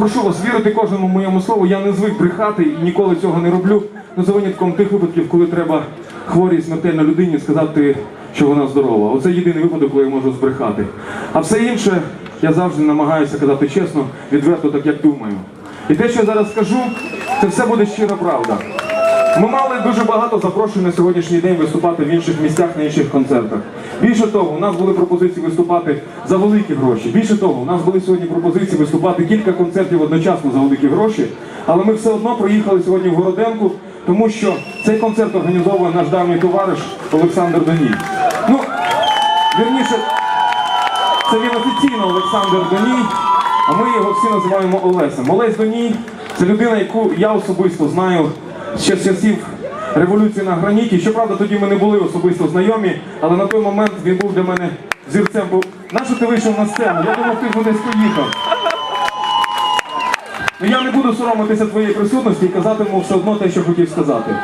прошу вас вірити кожному моєму слову. Я не звик брехати і ніколи цього не роблю. Ну за винятком тих випадків, коли треба хворій смертельно людині сказати, що вона здорова. Оце єдиний випадок, коли я можу збрехати. А все інше я завжди намагаюся казати чесно, відверто, так як думаю. І те, що я зараз скажу, це все буде щира правда. Ми мали дуже багато запрошень на сьогоднішній день виступати в інших місцях на інших концертах. Більше того, у нас були пропозиції виступати за великі гроші. Більше того, у нас були сьогодні пропозиції виступати кілька концертів одночасно за великі гроші. Але ми все одно проїхали сьогодні в Городенку, тому що цей концерт організовує наш давній товариш Олександр Доній. Ну, вірніше, це він офіційно Олександр Доній, а ми його всі називаємо Олесем. Олесь Доній це людина, яку я особисто знаю ще з часів революції на граніті. Щоправда, тоді ми не були особисто знайомі, але на той момент він був для мене зірцем. Бо нащо ти вийшов на сцену? Я думав, ти вже десь поїхав. Ну я не буду соромитися твоєї присутності і казатиму все одно те, що хотів сказати.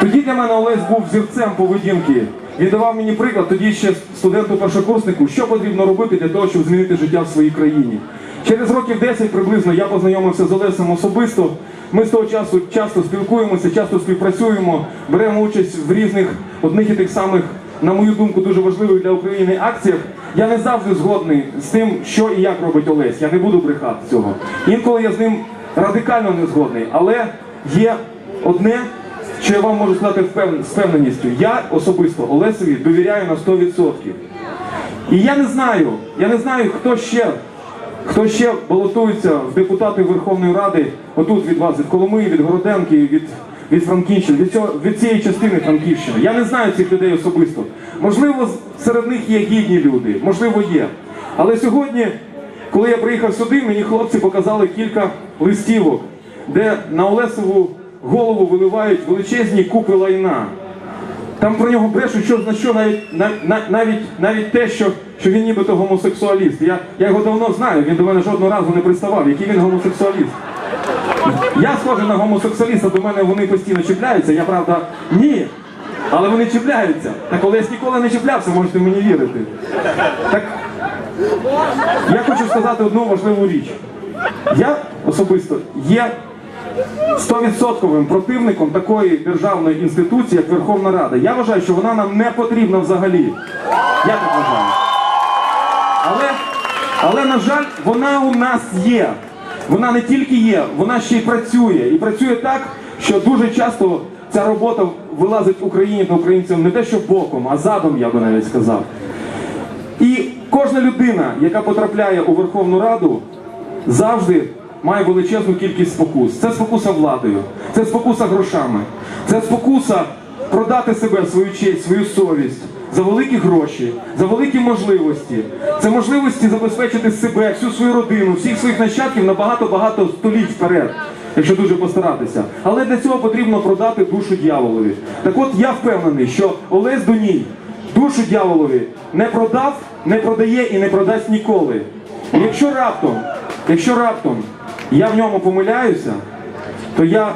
Тоді для мене Олесь був зірцем поведінки. Він давав мені приклад, тоді ще студенту-першокурснику, що потрібно робити для того, щоб змінити життя в своїй країні. Через років 10 приблизно я познайомився з Олесем особисто. Ми з того часу часто спілкуємося, часто співпрацюємо, беремо участь в різних одних і тих самих, на мою думку, дуже важливих для України акціях. Я не завжди згодний з тим, що і як робить Олесь. Я не буду брехати цього. Інколи я з ним радикально не згодний, але є одне, що я вам можу сказати з впевненістю. Я особисто Олесові довіряю на 100%. І я не знаю, я не знаю, хто ще, хто ще балотується в депутати Верховної Ради, отут від вас, від Коломиї, від Городенки, від, від Франківщини, від, цього, від цієї частини Франківщини. Я не знаю цих людей особисто. Можливо, серед них є гідні люди, можливо, є. Але сьогодні, коли я приїхав сюди, мені хлопці показали кілька листівок, де на Олесову голову виливають величезні купи лайна. Там про нього брешуть, що на що навіть на- на- навіть навіть те, що, що він нібито гомосексуаліст. Я, я його давно знаю, він до мене жодного разу не приставав. Який він гомосексуаліст? Я схожий на гомосексуаліста, до мене вони постійно чіпляються. Я правда ні. Але вони чіпляються. Так Олесь ніколи не чіплявся, можете мені вірити. Так я хочу сказати одну важливу річ. Я особисто є стовідсотковим противником такої державної інституції, як Верховна Рада. Я вважаю, що вона нам не потрібна взагалі. Я так вважаю. Але, але на жаль, вона у нас є. Вона не тільки є, вона ще й працює. І працює так, що дуже часто ця робота вилазить Україні та українцям не те, що боком, а задом, я би навіть сказав. І кожна людина, яка потрапляє у Верховну Раду, завжди має величезну кількість спокус. Це спокуса владою, це спокуса грошами, це спокуса продати себе, свою честь, свою совість за великі гроші, за великі можливості. Це можливості забезпечити себе, всю свою родину, всіх своїх нащадків на багато-багато століть вперед. Якщо дуже постаратися, але для цього потрібно продати душу дьяволові. Так от я впевнений, що Олесь Доній душу дьяволові не продав, не продає і не продасть ніколи. Якщо раптом, якщо раптом я в ньому помиляюся, то я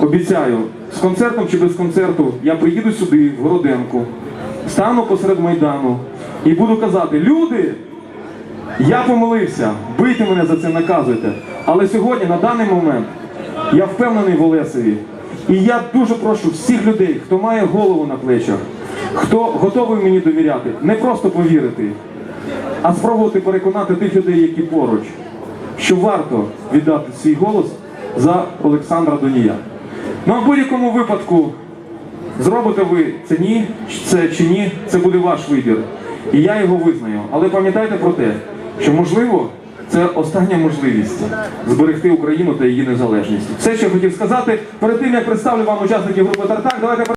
обіцяю, з концертом чи без концерту я приїду сюди, в Городенку, стану посеред Майдану і буду казати, люди, я помилився, бийте мене за це, наказуйте. Але сьогодні, на даний момент, я впевнений в Олесові. І я дуже прошу всіх людей, хто має голову на плечах, хто готовий мені довіряти, не просто повірити, а спробувати переконати тих людей, які поруч, що варто віддати свій голос за Олександра Донія. Ну а в будь-якому випадку Зробите ви це ні, це чи ні, це буде ваш вибір. І я його визнаю. Але пам'ятайте про те, що можливо це остання можливість зберегти Україну та її незалежність. Все, що я хотів сказати, перед тим як представлю вам учасників групи Тартак, давайте